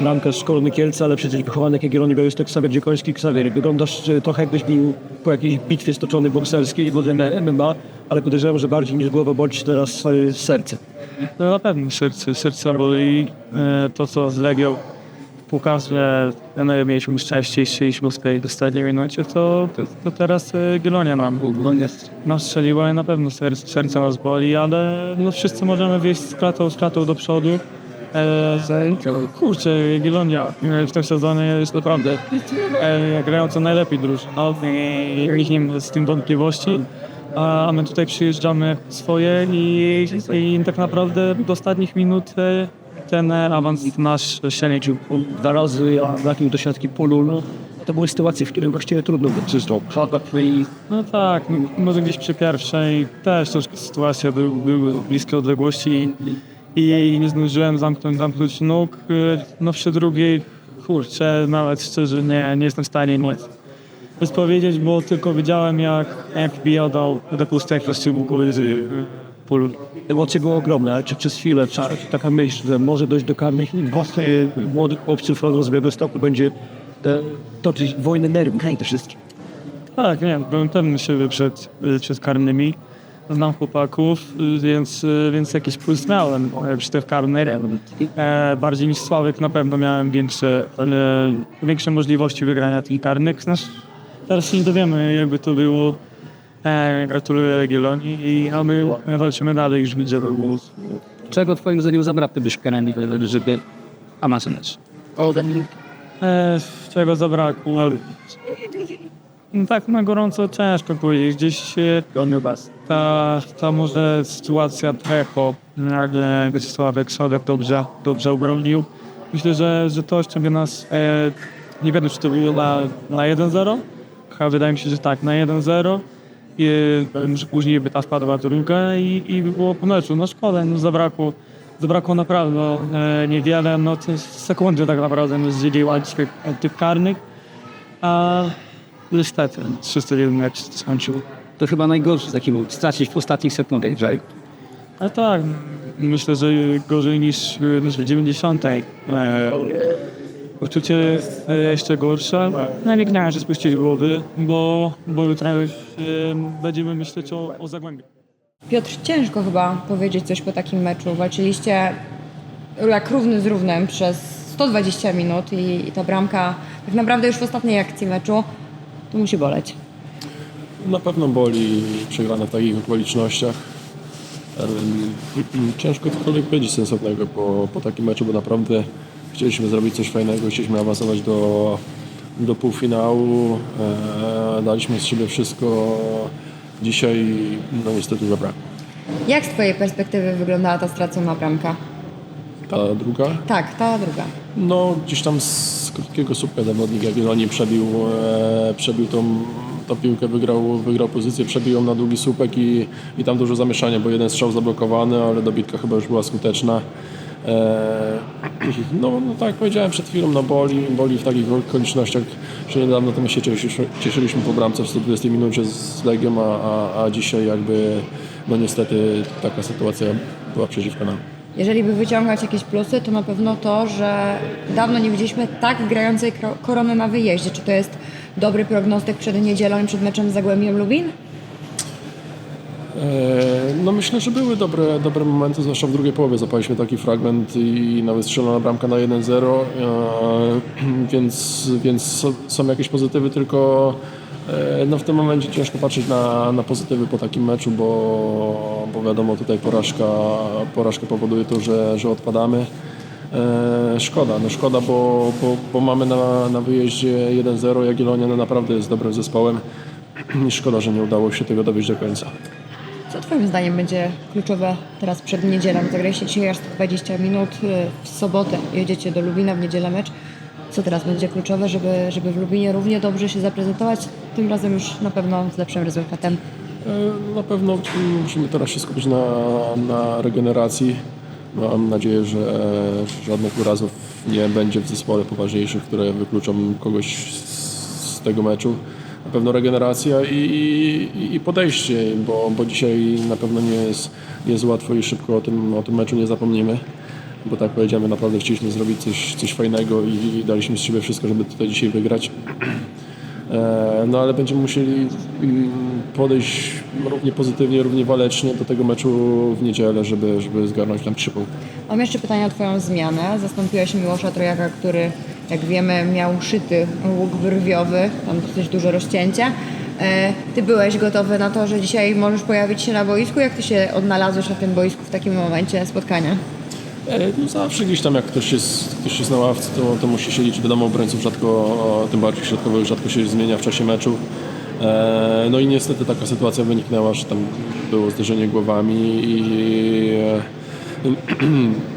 bramkarz Korony Kielce, ale przecież wychowanek Jagiellonii Białystok, Ksawier Dziekoński. Ksawier, wyglądasz e, trochę jakbyś był po jakiejś bitwie stoczonej bokserskiej, w MMA, ale podejrzewam, że bardziej niż głowa bądź teraz e, serce. No na pewno serce, serce boli. E, To co z Legią pokazuje, no, mieliśmy szczęście i strzeliśmy z tej ostatniej minucie, to, to, to teraz Gielonia nam, nam strzeliła i na pewno serce, serce nas boli, ale no, wszyscy możemy wyjść z klatą, z klatą do przodu. E, kurczę, Gielonia e, w tym sezonie jest naprawdę e, grająca najlepiej drużyną i nikt nie ma z tym wątpliwości. A my tutaj przyjeżdżamy swoje i, i tak naprawdę do ostatnich minut e, ten awans nasz się liczył. Dwa razy, a brakiem do siatki polu, no, to były sytuacje, w których właściwie trudno było czysto. No tak, może gdzieś przy pierwszej też troszkę sytuacja był, były bliskie odległości i, nie zdążyłem zamknąć, zamknąć nóg. E, No przy drugiej, kurczę, nawet szczerze nie, nie jestem w stanie nic nic powiedzieć, bo tylko widziałem jak FBI dał do pustej kostiumu z pól. Emocje były ogromne, ale czy przez chwilę taka myśl, że może dojść do karnych i właśnie młodych chłopców z Białegostoku będzie te, toczyć wojnę nerwów te wszystkie. Tak, nie, byłem pewny siebie przed, przed karnymi. Znam chłopaków, więc, więc jakiś puls miałem przy tych karnych. E, bardziej niż Sławek na pewno miałem większe, e, większe możliwości wygrania tych karnych. Teraz się nie dowiemy, jakby to było. E, gratuluję Jagiellonii i a my walczymy dalej już będzie to było. Czego twoim zdaniem zabrakło byś karani, żeby awansować? Czego zabrakło? No tak na gorąco ciężko powiedzieć. Gdzieś e, ta, ta może sytuacja Trecho, nagle Sławek Sławek dobrze, dobrze obronił. Myślę, że, że to by nas, e, nie wiem czy to było na, na 1-0, chyba wydaje mi się, że tak, na 1-0 i e, później by ta spadła druga i, i by było po meczu. No szkoda, no zabrakło, zabrakło naprawdę e, niewiele, no to sekundy tak naprawdę no, zdzieliła tych, tych karnych, a niestety 301 mecz skończył. To chyba najgorszy taki był, stracić w ostatnich sekundach. Ale tak, myślę, że gorzej niż, niż w 90. E, jest e, jeszcze gorsze. No nie że spuścić głowy, bo, bo jutro już e, będziemy myśleć o, o Zagłębiu. Piotr, ciężko chyba powiedzieć coś po takim meczu. Walczyliście jak równy z równym przez 120 minut i, i ta bramka tak naprawdę już w ostatniej akcji meczu to musi boleć. Na pewno boli przegrane w takich okolicznościach. Ciężko cokolwiek powiedzieć sensownego po, po takim meczu, bo naprawdę chcieliśmy zrobić coś fajnego, chcieliśmy awansować do, do półfinału. E, daliśmy z siebie wszystko. Dzisiaj no niestety zabrakło. Jak z Twojej perspektywy wyglądała ta stracona bramka? Ta druga, Tak, ta druga. No, gdzieś tam z krótkiego słupka zawodnik Jagiellonii przebił, e, przebił tą, tą piłkę, wygrał, wygrał pozycję, przebił ją na długi słupek i, i tam dużo zamieszania, bo jeden strzał zablokowany, ale dobitka chyba już była skuteczna. E, no, no tak jak powiedziałem przed chwilą, no boli, boli w takich okolicznościach, że niedawno to my się cieszyliśmy, cieszyliśmy po bramce w 120 minucie z Legią, a, a, a dzisiaj jakby no niestety taka sytuacja była przeciwko nam. Jeżeli by wyciągać jakieś plusy, to na pewno to, że dawno nie widzieliśmy tak grającej korony na wyjeździe. Czy to jest dobry prognostyk przed niedzielą i przed meczem z Zagłębiem Lubin? E, No myślę, że były dobre, dobre momenty, zwłaszcza w drugiej połowie. Zapaliśmy taki fragment i nawet strzelona bramka na 1-0, e, więc, więc są- jakieś pozytywy, tylko no w tym momencie ciężko patrzeć na, na pozytywy po takim meczu, bo, bo wiadomo tutaj porażka, porażka powoduje to, że, że odpadamy. E, szkoda, no szkoda, bo, bo, bo mamy na, na wyjeździe 1-0, Jagiellonia no naprawdę jest dobrym zespołem i szkoda, że nie udało się tego dowieść do końca. Co Twoim zdaniem będzie kluczowe teraz przed niedzielą? Zagraliście dzisiaj aż 120 minut, y, w sobotę jedziecie do Lubina, w niedzielę mecz. Co teraz będzie kluczowe, żeby, żeby w Lubinie równie dobrze się zaprezentować? Tym razem już na pewno z lepszym rezultatem. E, Na pewno musimy teraz się skupić na, na regeneracji. Mam nadzieję, że żadnych urazów nie będzie w zespole poważniejszych, które wykluczą kogoś z, tego meczu. Na pewno regeneracja i, i, i podejście, bo, bo dzisiaj na pewno nie jest, nie jest łatwo i szybko o tym, o tym meczu nie zapomnimy. bo tak powiedziałem, naprawdę chcieliśmy zrobić coś, coś fajnego i, i daliśmy z siebie wszystko, żeby tutaj dzisiaj wygrać. E, No ale będziemy musieli mm, podejść równie pozytywnie, równie walecznie do tego meczu w niedzielę, żeby, żeby zgarnąć tam trzy punkty. Mam jeszcze pytanie o Twoją zmianę. Zastąpiłeś Miłosza Trojaka, który, jak wiemy, miał szyty łuk brwiowy, tam dosyć duże rozcięcie. E, Ty byłeś gotowy na to, że dzisiaj możesz pojawić się na boisku? Jak Ty się odnalazłeś na tym boisku w takim momencie spotkania? E, No zawsze gdzieś tam jak ktoś jest, ktoś jest na ławce, to, to musi siedzieć. Wiadomo, obrońców rzadko, tym bardziej środkowych, rzadko się zmienia w czasie meczu. E, No i niestety taka sytuacja wyniknęła, że tam było zderzenie głowami i e,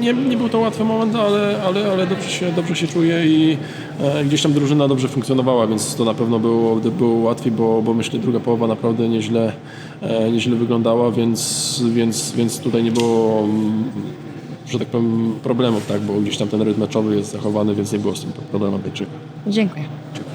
nie, nie był to łatwy moment, ale, ale, ale dobrze, się, dobrze się czuję i e, gdzieś tam drużyna dobrze funkcjonowała, więc to na pewno było, było łatwiej, bo, bo myślę druga połowa naprawdę nieźle, e, nieźle wyglądała, więc, więc, więc tutaj nie było, mm, że tak powiem, problemów, tak, bo gdzieś tam ten rytm meczowy jest zachowany, więc nie było z tym problemu Bejczyka. Dziękuję. Dziękuję.